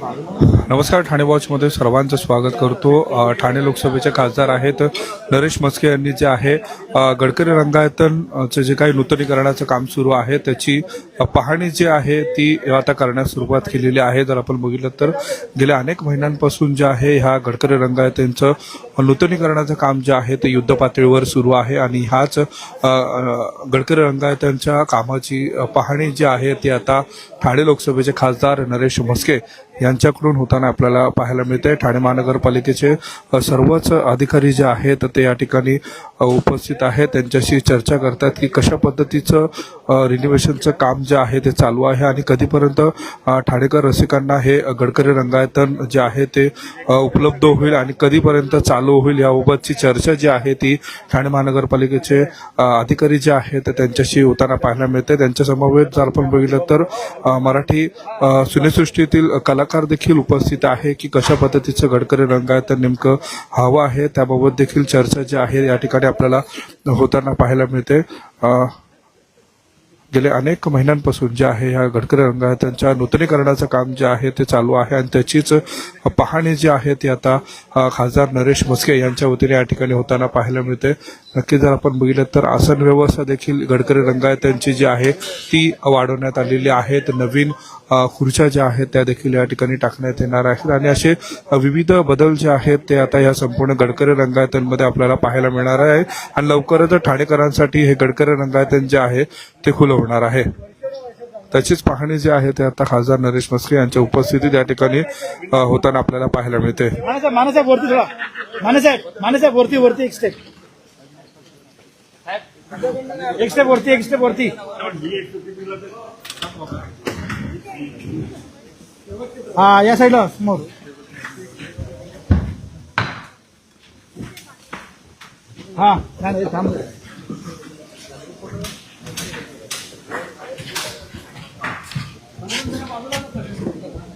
नमस्कार ठाणे वॉचमध्ये सर्वांचं स्वागत करतो. ठाणे लोकसभेचे खासदार आहेत नरेश मस्के यांनी जे आहे गडकरी रंगायतनचं जे काही नूतनीकरणाचं काम सुरू आहे त्याची पाहणी जी आहे ती आता करण्यास सुरुवात केलेली आहे. जर आपण बघितलं तर गेल्या अनेक महिन्यांपासून जे आहे ह्या गडकरी रंगायतनचं नूतनीकरणाचं काम जे आहे ते युद्ध पातळीवर सुरू आहे आणि ह्याच गडकरी रंगायतनच्या कामाची पाहणी जी आहे ती आता ठाणे लोकसभेचे खासदार नरेश म्हस्के यांच्याकडून होताना आपल्याला पाहायला मिळते ठाणे महानगरपालिकेचे सर्वच अधिकारी जे आहेत ते या ठिकाणी उपस्थित आहेत त्यांच्याशी चर्चा करतात की कशा पद्धतीचं रिनिव्हेशनचं काम जे आहे ते चालू आहे आणि कधीपर्यंत ठाणेकर रसिकांना हे गडकरी रंगायतन जे आहे ते उपलब्ध होईल आणि कधीपर्यंत चालू होईल याबाबतची चर्चा जी आहे ती ठाणे महानगरपालिकेचे अधिकारी जे आहेत त्यांच्याशी होताना पाहायला मिळते. त्यांच्यासमवेत जर आपण बघितलं तर मराठी सिनेसृष्टीतील कलाकार देखील उपस्थित आहे की कशा पद्धतीचं गडकरी रंगायतन नेमकं हवं आहे त्याबाबत देखील चर्चा जी आहे या ठिकाणी आपल्याला होताना पाहायला मिळते. गेले अनेक महिन्यांपासून जे आहे ह्या गडकरी रंगायतांच्या नूतनीकरणाचं काम जे आहे ते चालू आहे आणि त्याचीच पाहणी जी आहे ती आता खासदार नरेश म्हस्के यांच्या वतीने या ठिकाणी होताना पाहायला मिळते. नक्की जर आपण बघितलं तर आसन व्यवस्था देखील गडकरी रंगायतांची जी आहे ती वाढवण्यात आलेली आहे. नवीन खुर्च्या ज्या आहेत त्या देखील या ठिकाणी टाकण्यात येणार आहेत आणि असे विविध बदल जे आहेत ते आता या संपूर्ण गडकरी रंगायतनमध्ये आपल्याला पाहायला मिळणार आहे. आणि लवकरच ठाणेकरांसाठी हे गडकरी रंगायतन जे आहे ते खुलं होणार आहे. त्याचीच पाहणी जी आहे ते आता खासदार नरेश मस्के यांच्या उपस्थितीत या ठिकाणी होताना आपल्याला पाहायला मिळते. मानेसाहेब मानेसाहेब वरती थोडा मानेसाहेब मानेसाहेब वरती वरती एक स्टेप एक स्टेप वरती एक स्टेप वरती. हा या साईडला समोर. हा नाही, नाही, थांब.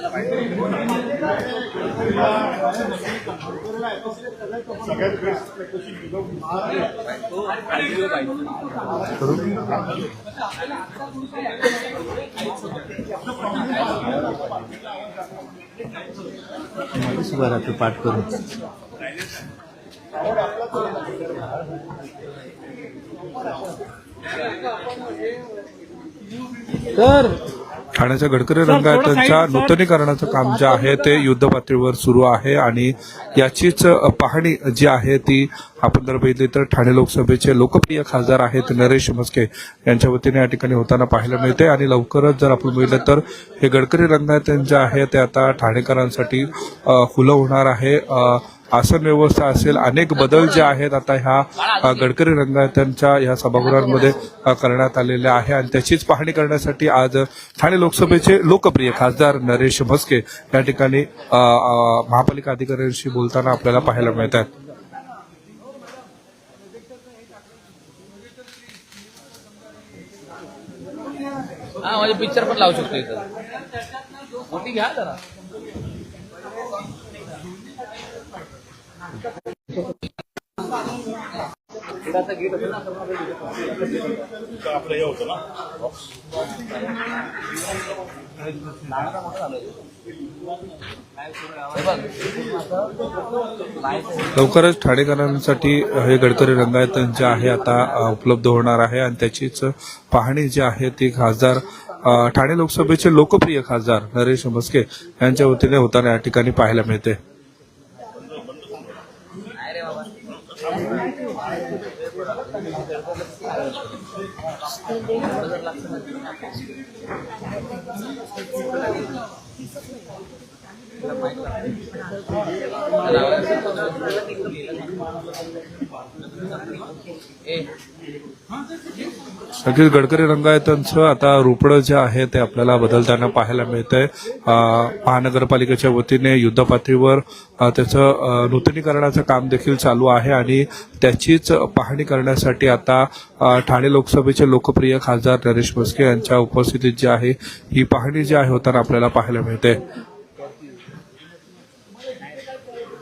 हो, समोरून पाठ करून तर ठाण्याच्या गडकरी रंगायतांच्या नूतनीकरणाचं काम जे आहे ते युद्ध पातळीवर सुरू आहे आणि याचीच पाहणी जी आहे ती आपण जर बघितली तर ठाणे लोकसभेचे लोकप्रिय खासदार आहेत नरेश म्हस्के यांच्या वतीने या ठिकाणी होताना पाहायला मिळते आणि लवकरच जर आपण बघितलं तर हे गडकरी रंगायतन जे आहे ते आता ठाणेकरांसाठी खुलं होणार आहे. आसन व्यवस्था असेल अनेक बदल जे आहेत आता ह्या गडकरी रंगायतांच्या ह्या सभागृहांमध्ये करण्यात आलेल्या आहे. आणि त्याचीच पाहणी करण्यासाठी आज ठाणे लोकसभेचे लोकप्रिय खासदार नरेश म्हस्के या ठिकाणी महापालिका अधिकाऱ्यांशी बोलताना आपल्याला पाहायला मिळत आहेत. हा म्हणजे पिक्चर पण लावू शकतो इथं. मोठी घ्या जरा. लवकरच ठाणेकरांसाठी हे गडकरी रंगायतन जे आहे आता उपलब्ध होणार आहे आणि त्याचीच पाहणी जी आहे ती खासदार ठाणे लोकसभेचे लोकप्रिय खासदार नरेश म्हस्के यांच्या वतीने होताना या ठिकाणी पाहायला मिळते. नक्कीच गडकरी रंगायतांचं आता रोपडं जे आहे ते आपल्याला बदलताना पाहायला मिळत आहे महानगरपालिकेच्या वतीने युद्धपातळीवर त्याचं नूतनीकरणाचं काम देखील चालू आहे आणि त्याचीच पाहणी करण्यासाठी आता ठाणे लोकसभेचे लोकप्रिय खासदार नरेश म्हस्के यांच्या उपस्थितीत जी आहे ही पाहणी जी आहे होताना आपल्याला पाहायला मिळते.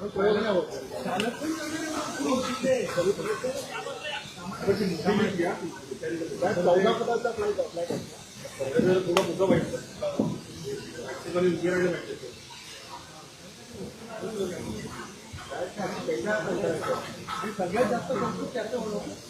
चौदा पदाचा काय अप्लाय करतो थोडा मुद्दा वाईट सगळ्यात जास्त संस्कृत चर्चा होणार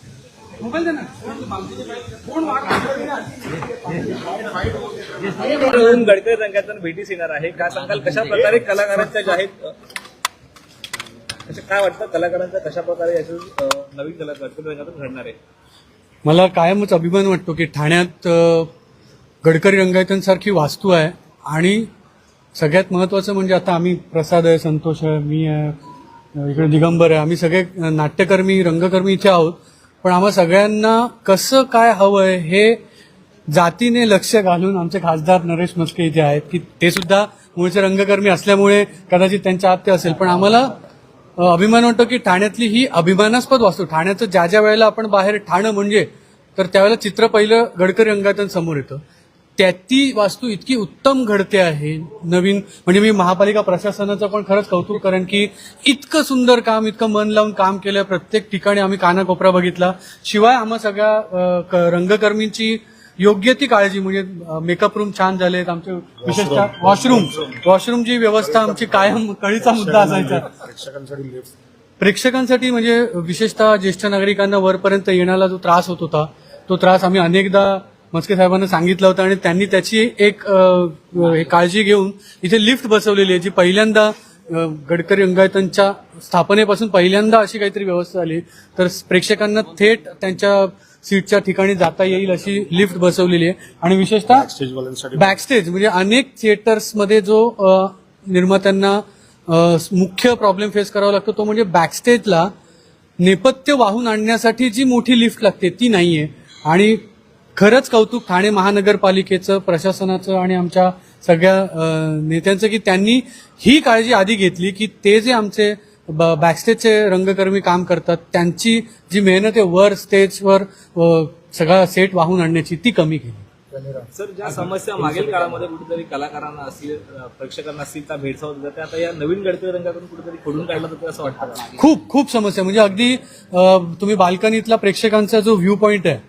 गडकरी रंगातून भेटीस येणार आहे. काय सांगाल? कशा प्रकारे कलाकारांच्या ज्या आहेत काय वाटतं? कलाकारांचा कशा प्रकारे नवीन कला गडकरी रंगातून घडणार आहे? मला कायमच अभिमान वाटतो की ठाण्यात गडकरी रंगायतांसारखी वास्तू आहे. आणि सगळ्यात महत्वाचं म्हणजे आता आम्ही प्रसाद आहे संतोष आहे मी आहे इकडे दिगंबर आहे. आम्ही सगळे नाट्यकर्मी रंगकर्मी इथे आहोत. पण आम्हा सगळ्यांना कसं काय हवं आहे हे जातीने लक्ष घालून आमचे खासदार नरेश मस्के इथे आहेत की ते सुद्धा मूळचे रंगकर्मी असल्यामुळे कदाचित त्यांच्या आत्य असेल. पण आम्हाला अभिमान वाटतो की ठाण्यातली ही अभिमानास्पद वास्तू ठाण्याचं ज्या ज्या वेळेला आपण बाहेर ठाणं म्हणजे तर त्यावेळेला चित्र पहिलं गडकरी रंगातून समोर येतं. त्या ती वास्तू इतकी उत्तम घडते आहे नवीन म्हणजे मी महापालिका प्रशासनाचं पण खरंच कौतुक करेन की इतकं सुंदर काम इतकं मन लावून काम केलं प्रत्येक ठिकाणी आम्ही कानाकोपरा बघितला. शिवाय आम्हा सगळ्या रंगकर्मींची योग्य ती काळजी म्हणजे मेकअप रूम छान झालेत आमचे विशेषतः वॉशरूम वॉशरूमची व्यवस्था आमची कायम कळीचा मुद्दा असायचा. प्रेक्षकांसाठी म्हणजे विशेषतः ज्येष्ठ नागरिकांना वरपर्यंत येण्याला जो त्रास होत होता तो त्रास आम्ही अनेकदा मस्के साहेबांना सांगितलं होतं आणि त्यांनी त्याची एक हे काळजी घेऊन इथे लिफ्ट बसवलेली आहे जी पहिल्यांदा गडकरी रंगायतांच्या स्थापनेपासून पहिल्यांदा अशी काहीतरी व्यवस्था झाली. तर प्रेक्षकांना थेट त्यांच्या सीटच्या ठिकाणी जाता येईल अशी लिफ्ट बसवलेली आहे. आणि विशेषतः बॅकस्टेज म्हणजे अनेक थिएटर्समध्ये जो निर्मात्यांना मुख्य प्रॉब्लेम फेस करावा लागतो तो म्हणजे बॅकस्टेजला नेपथ्य वाहून आणण्यासाठी जी मोठी लिफ्ट लागते ती नाहीये. आणि खरंच कौतुक ठाणे महानगरपालिकेचं प्रशासनाचं आणि आमच्या सगळ्या नेत्यांचं की त्यांनी ही काळजी आधी घेतली की ते जे आमचे बॅकस्टेजचे रंगकर्मी काम करतात त्यांची जी मेहनत आहे वर स्टेजवर सगळा सेट वाहून आणण्याची ती कमी केली सर ज्या समस्या मागील काळामध्ये कुठेतरी कलाकारांना असतील प्रेक्षकांना असतील त्या भेडसावत होत्या त्या आता या नवीन गडकरी रंगातून कुठेतरी खोडून काढलं जातं असं वाटतं? खूप खूप समस्या म्हणजे अगदी तुम्ही बाल्कनीतला प्रेक्षकांचा जो व्ह्यू पॉइंट आहे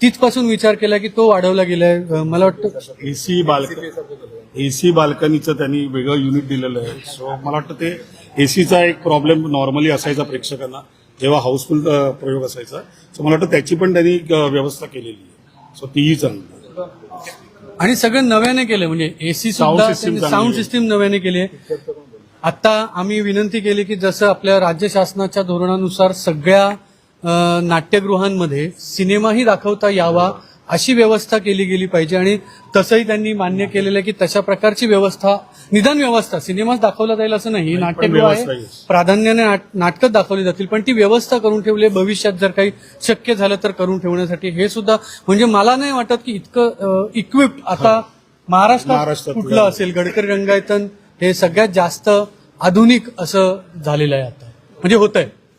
तिथपासून विचार केला की तो वाढवला गेलाय. मला वाटतं एसी बाल्कनी एसी बाल्कनीचं त्यांनी वेगळं युनिट दिलेलं आहे. सो मला वाटतं ते एसीचा एक प्रॉब्लेम नॉर्मली असायचा प्रेक्षकांना जेव्हा हाऊसफुल प्रयोग असायचा. सो मला वाटतं त्याची पण त्यांनी व्यवस्था केलेली आहे. सो तीही चांगली. आणि सगळं नव्याने केलं म्हणजे एसी साऊंड. सिस्टीम नव्याने केली आहे. आता आम्ही विनंती केली की जसं आपल्या राज्य शासनाच्या धोरणानुसार सगळ्या नाट्यगृहांमध्ये सिनेमाही दाखवता यावा अशी व्यवस्था केली गेली पाहिजे आणि तसंही त्यांनी मान्य केलेलं आहे की तशा प्रकारची व्यवस्था निदान व्यवस्था सिनेमाच दाखवला जाईल असं नाही. नाट्यगृह आहे. प्राधान्याने नाट- नाटकं दाखवली जातील पण ती व्यवस्था करून ठेवली. भविष्यात जर काही शक्य झालं तर करून ठेवण्यासाठी. हे सुद्धा म्हणजे मला नाही वाटत की इतकं इक्विप्ड आता महाराष्ट्रात कुठलं असेल गडकरी रंगायतन हे सगळ्यात जास्त आधुनिक असं झालेलं आहे आता. म्हणजे होत आहे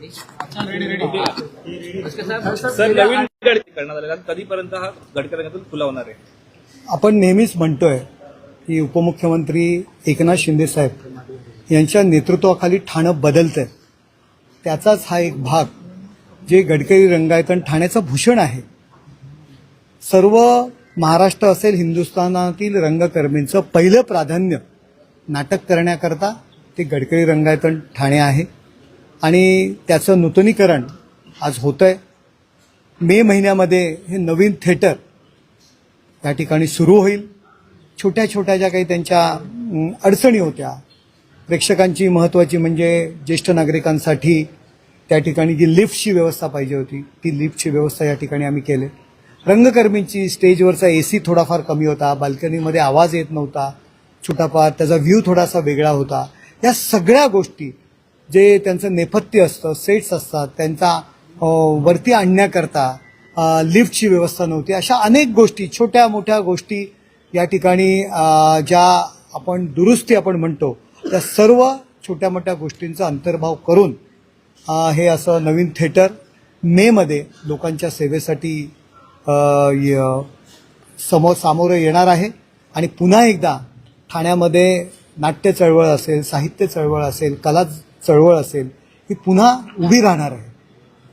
नवीन गडकरी करण्यात आलेला आहे. कधीपर्यंत हा खुला होणार आहे? आपण नेहमीच म्हणतोय की उपमुख्यमंत्री एकनाथ शिंदे साहेब यांच्या नेतृत्वाखाली ठाणं बदलतंय. त्याचाच हा एक भाग जे गडकरी रंगायतन ठाण्याचं भूषण आहे. सर्व महाराष्ट्र असेल हिंदुस्थानातील रंगकर्मींचं पहिलं प्राधान्य नाटक करण्याकरता ते गडकरी रंगायतन ठाणे आहे. आणि त्याचं नूतनीकरण आज होतंय. मे महिन्यामध्ये हे नवीन थिएटर या ठिकाणी सुरू होईल. छोट्या छोट्या ज्या काही त्यांच्या अडचणी होत्या प्रेक्षकांची महत्त्वाची म्हणजे ज्येष्ठ नागरिकांसाठी त्या ठिकाणी जी लिफ्टची व्यवस्था पाहिजे होती ती लिफ्टची व्यवस्था या ठिकाणी आम्ही केली. रंगकर्मींची स्टेजवरचा ए सी थोडाफार कमी होता बाल्कनीमध्ये आवाज येत नव्हता छोटाफार त्याचा व्ह्यू थोडासा वेगळा होता. या सगळ्या गोष्टी जे त्यांचं नेपथ्य असतं सेट्स असतात त्यांचा वरती आणण्याकरता लिफ्टची व्यवस्था नव्हती. अशा अनेक गोष्टी छोट्या मोठ्या गोष्टी या ठिकाणी ज्या आपण दुरुस्ती आपण म्हणतो त्या सर्व छोट्या मोठ्या गोष्टींचा अंतर्भाव करून हे असं नवीन थिएटर मेमध्ये लोकांच्या सेवेसाठी य- समोर सामोरं येणार आहे. आणि पुन्हा एकदा ठाण्यामध्ये नाट्य चळवळ असेल साहित्य चळवळ असेल कला चळवळ असेल ही पुन्हा उभी राहणार आहे.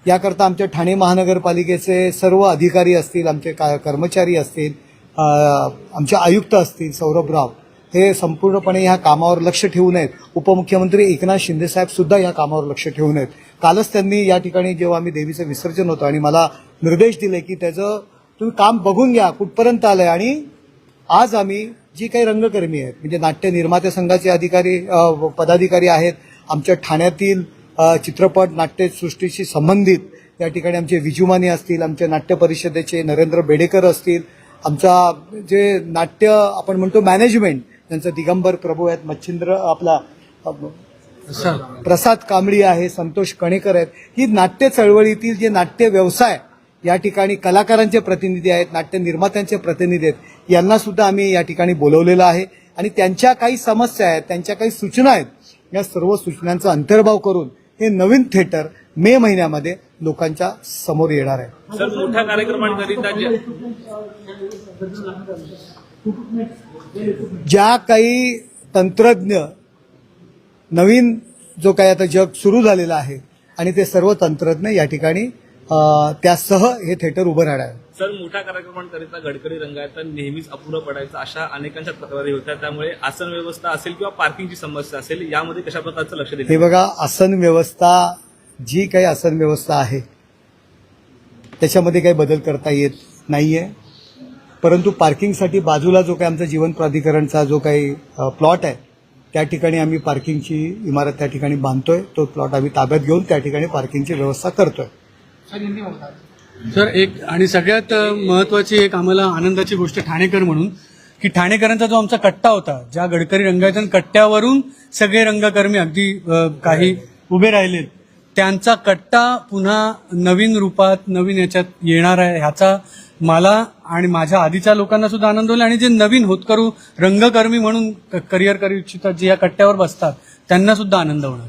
याकरता आमच्या ठाणे महानगरपालिकेचे सर्व अधिकारी असतील आमचे का कर्मचारी असतील आमचे आयुक्त असतील सौरभराव हे संपूर्णपणे ह्या कामावर लक्ष ठेवून आहेत उपमुख्यमंत्री एकनाथ शिंदेसाहेब सुद्धा कामावर लक्ष ठेवून आहेत कालच त्यांनी या ठिकाणी जेव्हा आम्ही देवीचं विसर्जन होतं आणि मला निर्देश दिले की त्याचं तुम्ही काम बघून घ्या कुठपर्यंत आलंय आणि आज आम्ही जी काही रंगकर्मी आहेत म्हणजे नाट्य निर्माते संघाचे अधिकारी पदाधिकारी आहेत आमच्या ठाण्यातील चित्रपट नाट्यसृष्टीशी संबंधित या ठिकाणी आमचे विजुमाने असतील आमच्या नाट्य परिषदेचे नरेंद्र बेडेकर असतील आमचा जे नाट्य आपण म्हणतो मॅनेजमेंट त्यांचं दिगंबर प्रभू आहेत मच्छिंद्र आपला प्रसाद कांबळी आहे संतोष कणेकर आहेत ही नाट्य चळवळीतील जे नाट्य व्यवसाय या ठिकाणी कलाकारांचे प्रतिनिधी आहेत नाट्य निर्मात्यांचे प्रतिनिधी आहेत यांना सुद्धा आम्ही या ठिकाणी बोलवलेलं आहे. आणि त्यांच्या काही समस्या आहेत त्यांच्या काही सूचना आहेत या सर्व सूचनांचा अंतर्भाव करून हे नवीन थिएटर मे महिन्यामध्ये लोकांच्या समोर येणार आहे. सर मोठ्या कार्यक्रमांकरिता ज्या काही तंत्रज्ञ नवीन जो काही आता जग सुरू झालेलं आहे आणि ते सर्व तंत्रज्ञ या ठिकाणी त्यासह हे थिएटर उभं राहणार आहे. सर मोठ्या कार्यक्रमांकरिता गडकरी रंगायत नेहमीच अपुरं पडायचं अशा अनेकांच्या तक्रारी होत्या. त्यामुळे आसन व्यवस्था असेल किंवा पार्किंगची समस्या असेल यामध्ये कशा प्रकारचं लक्ष हे दिलं बघा आसन व्यवस्था जी काही आसन व्यवस्था आहे त्याच्यामध्ये काही बदल करता येत नाहीये. परंतु पार्किंगसाठी बाजूला जो काही आमचा जीवन प्राधिकरणचा जो काही प्लॉट आहे त्या ठिकाणी आम्ही पार्किंगची इमारत त्या ठिकाणी बांधतोय. तो प्लॉट आम्ही ताब्यात घेऊन त्या ठिकाणी पार्किंगची व्यवस्था करतोय. सर एक आणि सगळ्यात महत्वाची एक आम्हाला आनंदाची गोष्ट ठाणेकर म्हणून की ठाणेकरांचा जो आमचा कट्टा होता ज्या गडकरी रंगायतन कट्ट्यावरून सगळे रंगकर्मी अगदी काही उभे राहिले त्यांचा कट्टा पुन्हा नवीन रूपात नवीन याच्यात येणार आहे ह्याचा मला आणि माझ्या आधीच्या लोकांना सुद्धा आनंद होईल. आणि जे नवीन होतकरू रंगकर्मी म्हणून करिअर करू इच्छितात जे या कट्ट्यावर बसतात त्यांना सुद्धा आनंद होणार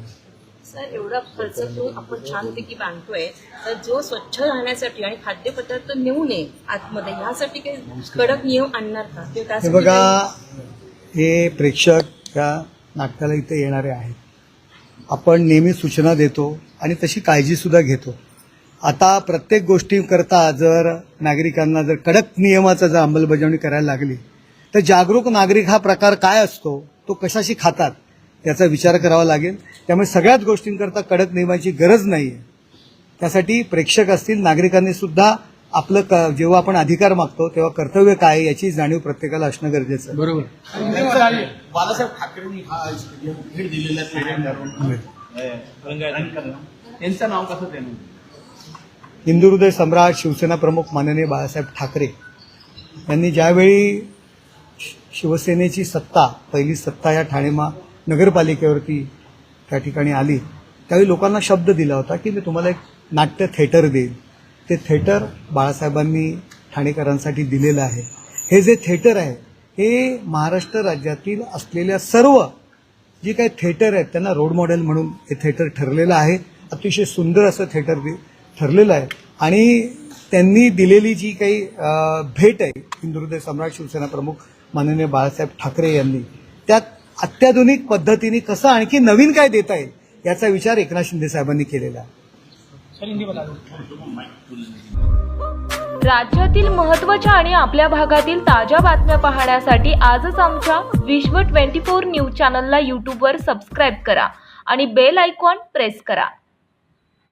आहे. एवढा खर्च करून आपण छानपैकी बांधतोय. तर जो स्वच्छ राहण्यासाठी आणि खाद्यपदार्थ नेऊ नये आतमध्ये ह्यासाठी काही कडक नियम आणणार का? ते हे त्यासाठी बघा हे प्रेक्षक या नाटकाला इथे येणारे आहेत. आपण नेहमी सूचना देतो आणि तशी काळजीसुद्धा घेतो. आता प्रत्येक गोष्टीकरता जर नागरिकांना जर कडक नियमाचा जर अंमलबजावणी करायला लागली तर जागरूक नागरिक हा प्रकार काय असतो? तो कशाशी खातात? त्याचा विचार करावा लागेल. त्यामुळे सगळ्याच गोष्टींकरता कडक नियमाची गरज नाही आहे त्यासाठी प्रेक्षक असतील नागरिकांनी सुद्धा आपलं क जेव्हा आपण अधिकार मागतो तेव्हा कर्तव्य काय याची जाणीव प्रत्येकाला असणं गरजेचं आहे. बरोबर. बाळासाहेब ठाकरेंनी हा स्टेडियम भेट दिलेला स्टेडियम त्यांचं नाव कसं त्यानं हिंदू हृदय सम्राट शिवसेना प्रमुख माननीय बाळासाहेब ठाकरे यांनी ज्यावेळी शि- शिवसेनेची सत्ता पहिली सत्ता या ठाणे मा नगरपालिकेवरती त्या ठिकाणी आली. त्यावेळी लोकांना शब्द दिला होता की मी तुम्हाला एक नाट्य थेटर देईल ते थेटर बाळासाहेबांनी ठाणेकरांसाठी दिलेलं आहे. हे जे थेटर आहे हे महाराष्ट्र राज्यातील असलेल्या सर्व जी काही थेटर आहेत त्यांना रोड मॉडेल म्हणून हे थेटर ठरलेलं आहे. अतिशय सुंदर असं थेटर दि- ठरलेलं आहे. आणि त्यांनी दिलेली जी काही भेट आहे हिंदू सम्राट शिवसेना प्रमुख माननीय बाळासाहेब ठाकरे यांनी त्यात अत्याधुनिक पद्धतीने कसं आणखी नवीन काय देता येईल याचा विचार एकनाथ शिंदे साहेबांनी केलेला आहे. राज्यातील महत्त्वाच्या आणि आपल्या भागातील ताज्या बातम्या पाहण्यासाठी आजच आमच्या विश्व 24 न्यूज चॅनलला यूट्यूबवर सबस्क्राईब करा आणि बेल आयकॉन प्रेस करा.